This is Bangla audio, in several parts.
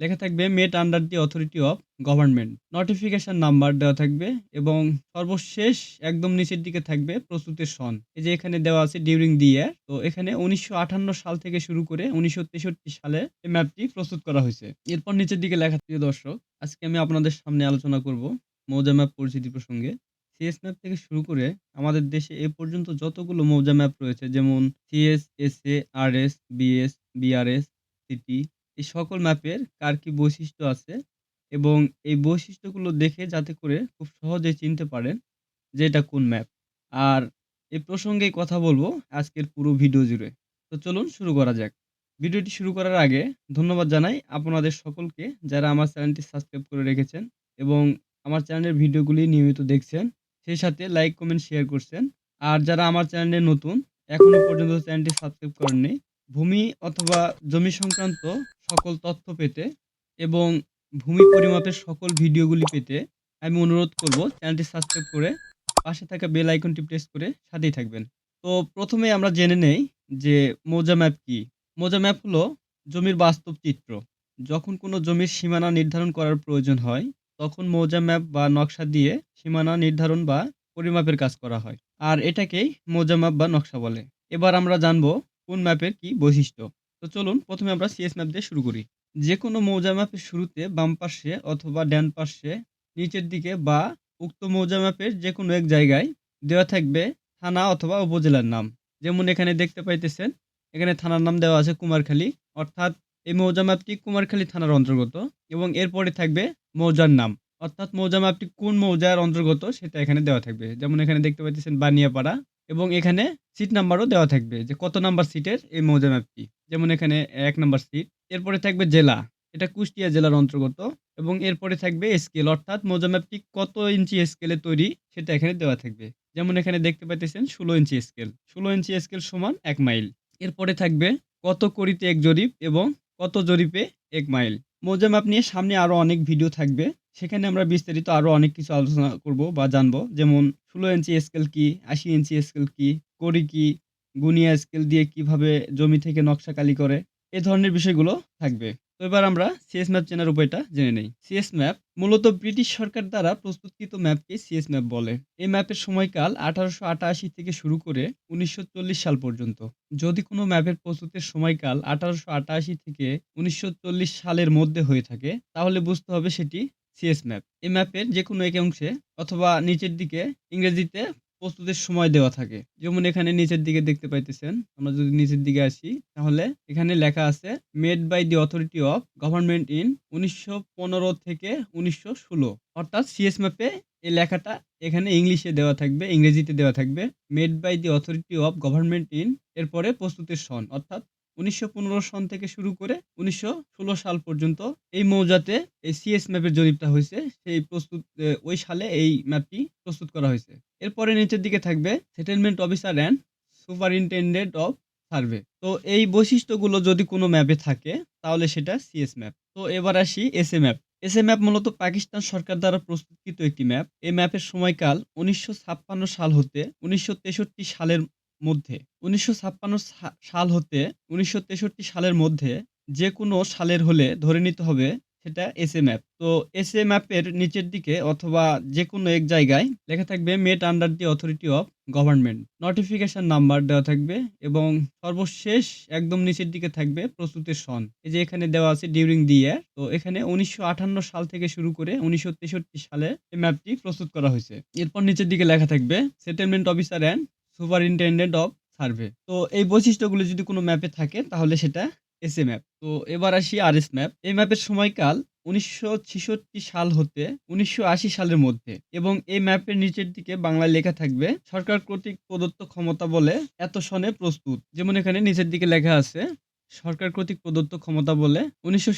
লেখা থাকবে made under the authority of government notification number দেওয়া থাকবে এবং সর্বশেষ একদম নিচের দিকে থাকবে প্রস্তুতের সন। এই যে এখানে দেওয়া আছে ডিউরিং দি ইয়ার তো এখানে উনিশশো সাল থেকে শুরু করে উনিশশো তেষট্টি সালে এই ম্যাপটি প্রস্তুত করা হয়েছে। এরপর নিচের দিকে লেখা প্রিয় দর্শক, আজকে আমি আপনাদের সামনে আলোচনা করব মৌজা ম্যাপ পরিচিতি প্রসঙ্গে। সিএস ম্যাপ থেকে শুরু করে আমাদের দেশে এ পর্যন্ত যতগুলো মৌজা ম্যাপ রয়েছে, যেমন CS S A R S BS BRS city এই সকল ম্যাপের কার কি বৈশিষ্ট্য আছে এবং এই বৈশিষ্ট্যগুলো দেখে যাতে করে খুব সহজে চিনতে পারেন যে এটা কোন ম্যাপ। আর এই প্রসঙ্গেই কথা বলব আজকের পুরো ভিডিও জুড়ে। তো চলুন শুরু করা যাক। ভিডিওটি শুরু করার আগে ধন্যবাদ জানাই আপনাদের সকলকে যারা আমার চ্যানেলটি সাবস্ক্রাইব করে রেখেছেন এবং আমার চ্যানেলের ভিডিওগুলি নিয়মিত দেখছেন, সেই সাথে লাইক, কমেন্ট, শেয়ার করছেন। আর যারা আমার চ্যানেলে নতুন, এখনও পর্যন্ত চ্যানেলটি সাবস্ক্রাইব করেননি, ভূমি অথবা জমি সংক্রান্ত সকল তথ্য পেতে এবং ভূমি পরিমাপের সকল ভিডিওগুলি পেতে আমি অনুরোধ করব চ্যানেলটি সাবস্ক্রাইব করে পাশে থাকা বেল আইকনটি প্রেস করে সাথেই থাকবেন। তো প্রথমে আমরা জেনে নেই যে মৌজা ম্যাপ কি। মৌজা ম্যাপ হলো জমির বাস্তব চিত্র। যখন কোনো জমির সীমানা নির্ধারণ করার প্রয়োজন হয়, তখন মৌজা ম্যাপ বা নকশা দিয়ে সীমানা নির্ধারণ বা পরিমাপের কাজ করা হয়। আর এটাকেই মৌজা ম্যাপ বা নকশা বলে। এবার আমরা জানব কোন ম্যাপের কি বৈশিষ্ট্য। তো চলুন প্রথমে আমরা সিএস ম্যাপ দিয়ে শুরু করি। যে কোনো মৌজা ম্যাপের শুরুতে বাম পাশে অথবা ডান পাশে, নিচের দিকে বা উক্ত মৌজা ম্যাপের যে কোনো এক জায়গায় দেওয়া থাকবে থানা অথবা উপজেলার নাম। যেমন এখানে দেখতে পাইতেছেন, এখানে থানার নাম দেওয়া আছে কুমারখালী। অর্থাৎ এই মৌজা ম্যাপটি কুমারখালী থানার অন্তর্গত এবং এরপরে থাকবে মৌজার নাম। অর্থাৎ মৌজা ম্যাপটি কোন মৌজার অন্তর্গত সেটা এখানে দেওয়া থাকবে। যেমন এখানে দেখতে পাইতেছেন বানিয়াপাড়া। এবং এখানে সিট নাম্বারও দেওয়া থাকবে যে কত নাম্বার সিটের এই মৌজা ম্যাপটি যেমন এখানে এক নাম্বার সিট এরপরে থাকবে জেলা। এটা কুষ্টিয়া জেলার অন্তর্গত এবং এরপরে থাকবে স্কেল অর্থাৎ মৌজা ম্যাপটি কত ইঞ্চি স্কেলে তৈরি সেটা এখানে দেওয়া থাকবে। যেমন এখানে দেখতে পাইতেছেন ষোলো ইঞ্চি স্কেল ষোলো ইঞ্চি স্কেল সমান এক মাইল এরপরে থাকবে কত করিতে এক জরিপ এবং কত জরিপে এক মাইল মৌজা ম্যাপ নিয়ে সামনে আরও অনেক ভিডিও থাকবে। সেখানে আমরা বিস্তারিত আরও অনেক কিছু আলোচনা করব বা জানব। যেমন ষোলো ইঞ্চি স্কেল কি, আশি ইঞ্চি স্কেল কি করি কি, গুনিয়া স্কেল দিয়ে কীভাবে জমি থেকে নকশা কালি করে, এ ধরনের বিষয়গুলো থাকবে। এবার আমরা সিএস ম্যাপ চেনার উপায়টা জেনে নেই। সিএস ম্যাপ মূলত ব্রিটিশ সরকার দ্বারা প্রস্তুতকৃত ম্যাপকে সিএস ম্যাপ বলে। এই ম্যাপের সময়কাল আঠারোশো আটাশি থেকে শুরু করে উনিশশো চল্লিশ সাল পর্যন্ত। যদি কোনো ম্যাপের প্রস্তুতের সময়কাল আঠারোশো আটাশি থেকে উনিশশো চল্লিশ সালের মধ্যে হয়ে থাকে, তাহলে বুঝতে হবে সেটি সিএস ম্যাপ এই ম্যাপের যে কোনো এক অংশে অথবা নিচের দিকে ইংরেজিতে প্রস্তুতের সময় দেওয়া থাকে। যেমন এখানে নিচের দিকে দেখতে পাইতেছেন, আমরা যদি নিচের দিকে আসি, তাহলে এখানে লেখা আছে made by the authority of government in উনিশশো পনেরো থেকে উনিশশো ষোলো। অর্থাৎ সিএস ম্যাপে এই লেখাটা এখানে ইংলিশে দেওয়া থাকবে, ইংরেজিতে দেওয়া থাকবে made by the authority of government in এরপরে প্রস্তুতির সন, অর্থাৎ উনিশশো পনেরো সন থেকে শুরু করে উনিশশো ষোলো সাল পর্যন্ত এই মৌজাতে এই সিএস ম্যাপের জরিপটা হয়েছে। সেই প্রস্তুত ওই সালে এই ম্যাপটি প্রস্তুত করা হয়েছে। এরপরে নিচের দিকে থাকবে settlement officer and superintendent of survey তো এই বৈশিষ্ট্যগুলো যদি কোনো ম্যাপে থাকে, তাহলে সেটা সিএস ম্যাপ তো এবার আসি S A map S A map মূলত পাকিস্তান সরকার দ্বারা প্রস্তুতকৃত একটি ম্যাপ এই ম্যাপের সময়কাল উনিশশো ছাপ্পান্ন সাল হতে উনিশশো তেষট্টি সালের মধ্যে। উনিশশো ছাপ্পান্ন সাল হতে উনিশশো তেষট্টি সালের মধ্যে যে কোনো সালের হলে ধরে নিতে হবে সেটা এস এ ম্যাপ তো এস এ ম্যাপের নিচের দিকে অথবা যে কোনো এক জায়গায় লেখা থাকবে made under the authority of government notification number দেওয়া থাকবে এবং সর্বশেষ একদম নিচের দিকে থাকবে প্রস্তুতের সন। এই যে এখানে দেওয়া আছে ডিউরিং দি ইয়ার তো এখানে উনিশশো আটান্ন সাল থেকে শুরু করে উনিশশো তেষট্টি সালে এই ম্যাপটি প্রস্তুত করা হয়েছে। এরপর নিচের দিকে লেখা থাকবে settlement officer and superintendent of survey. তো এই বৈশিষ্ট্যগুলো যদি কোনো ম্যাপে থাকে, তাহলে সেটা এস এ ম্যাপ। তো এবার আসি আর এস ম্যাপ। এই ম্যাপের সময়কাল উনিশশো সাল হতে উনিশশো সালের মধ্যে এবং এই ম্যাপের নিচের দিকে বাংলায় লেখা থাকবে, সরকার কর্তৃক প্রদত্ত ক্ষমতা বলে এত সনে প্রস্তুত। যেমন এখানে নিচের দিকে লেখা আছে, সরকার কর্তৃক প্রদত্ত ক্ষমতা বলে উনিশশো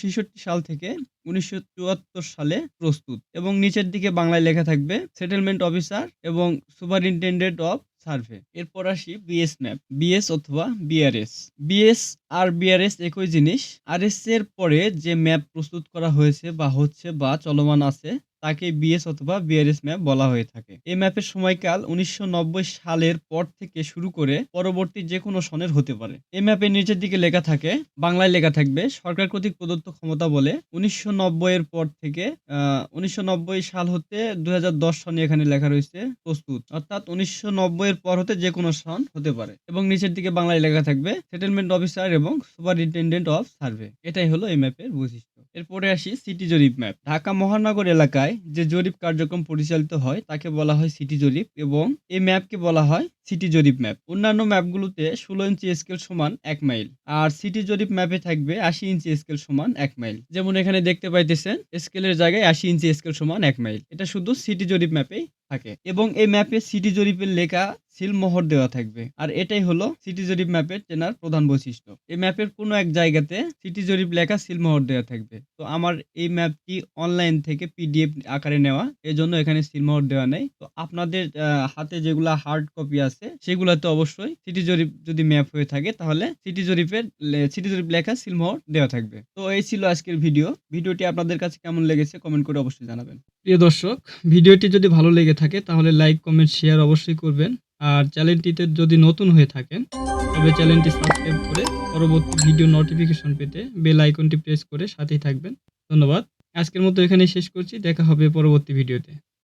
সাল থেকে উনিশশো চুয়াত্তর সালে প্রস্তুত। এবং নিচের দিকে বাংলায় লেখা থাকবে সেটেলমেন্ট অফিসার এবং সুপারিনটেন্ডেন্ট অফ সার্ভে। এরপর আসি বিএস ম্যাপ, বিএস অথবা বিআরএস। বিএস আর বিআরএস একই জিনিস। আর এর পরে যে ম্যাপ প্রস্তুত করা হয়েছে বা হচ্ছে বা চলমান আছে তাকে বিএস অথবা বিআরএস ম্যাপ বলা হয়ে থাকে। এই ম্যাপের সময়কাল উনিশশো নব্বই সালের পর থেকে শুরু করে পরবর্তী যে কোনো সনের হতে পারে। এই ম্যাপের নিচের দিকে লেখা থাকে, বাংলায় লেখা থাকবে, সরকার কর্তৃক প্রদত্ত ক্ষমতা বলে উনিশশো এর পর থেকে উনিশশো সাল হতে দুই হাজার দশ সনে এখানে লেখা রয়েছে প্রস্তুত। অর্থাৎ উনিশশো নব্বই এর পর হতে যে কোনো সন হতে পারে। এবং নিচের দিকে বাংলায় লেখা থাকবে, সেটেলমেন্ট অফিসার এবং সুপারিনটেন্ডেন্ট অফ সার্ভে। এটাই হলো এই ম্যাপের বৈশিষ্ট্য। এরপরে আসি সিটি জরিপ ম্যাপ ঢাকা মহানগর এলাকায় যে জরিপ কার্যক্রম পরিচালিত হয়, তাকে বলা হয় সিটি জরিপ এবং এই ম্যাপকে বলা হয় সিটি জরিপ ম্যাপ অন্যান্য ম্যাপগুলোতে ষোলো ইঞ্চি স্কেল সমান এক মাইল আর সিটি জরিপ ম্যাপে থাকবে আশি ইঞ্চি স্কেল সমান এক মাইল যেমন এখানে দেখতে পাইতেছেন স্কেলের জায়গায় আশি ইঞ্চি স্কেল সমান এক মাইল এটা শুধু সিটি জরিপ ম্যাপেই থাকে। এবং এই ম্যাপে সিটি জরিপের লেখা সিলমোহর দেওয়া থাকবে। আর এটাই হলো সিটি জরিপ ম্যাপের চেনার প্রধান বৈশিষ্ট্য। এই ম্যাপের কোনো এক জায়গাতে সিটি জরিপ লেখা সিলমোহর দেওয়া থাকবে। তো আমার এই ম্যাপটি অনলাইন থেকে পিডিএফ আকারে নেওয়া, এজন্য জন্য এখানে সিলমোহর দেওয়া নেই। তো আপনাদের হাতে যেগুলা হার্ড কপি আছে সেগুলাতে অবশ্যই সিটি জরিপ যদি ম্যাপ হয়ে থাকে, তাহলে সিটি জরিপের সিটি জরিপ লেখা সিলমোহর দেওয়া থাকবে। তো এই ছিল আজকের ভিডিও ভিডিওটি আপনাদের কাছে কেমন লেগেছে কমেন্ট করে অবশ্যই জানাবেন। প্রিয় দর্শক, ভিডিওটি যদি ভালো লেগে থাকে, তাহলে লাইক কমেন্ট শেয়ার অবশ্যই করবেন। আর চ্যানেলটিতে যদি নতুন হয়ে থাকেন, তবে চ্যানেলটি সাবস্ক্রাইব করে পরবর্তী ভিডিও নোটিফিকেশন পেতে বেল আইকনটি প্রেস করে সাথেই থাকবেন। ধন্যবাদ। আজকের মতো এখানেই শেষ করছি। দেখা হবে পরবর্তী ভিডিওতে